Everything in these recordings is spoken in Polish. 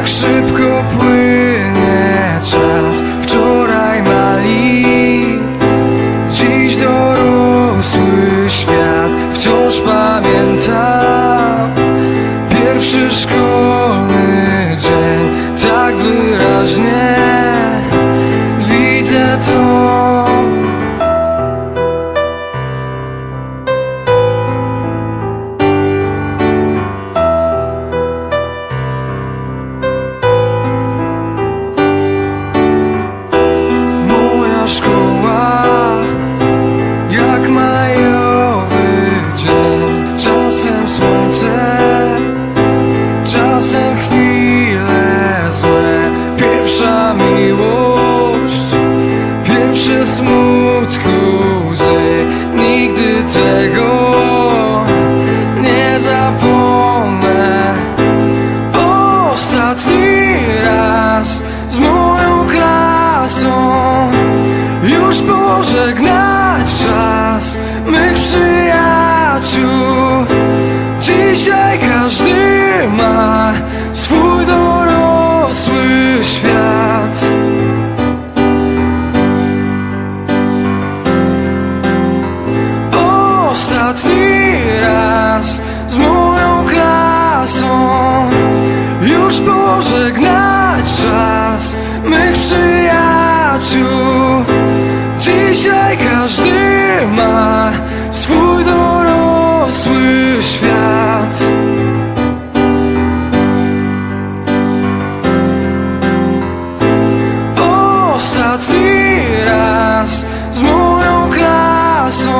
tak szybko płynie. przy smutku łzy Nigdy tego nie zapomnę. Ostatni z moją klasą. Już pożegnać czas mych przyjaciół. Dzisiaj każdy ma swój dorosły świat. Ostatni raz z moją klasą.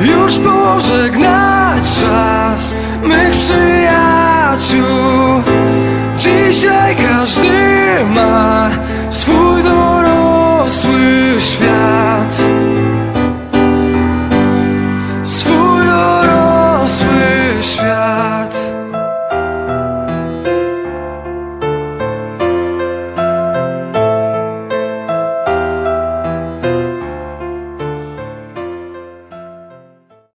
Już pożegnać mych przyjaciół.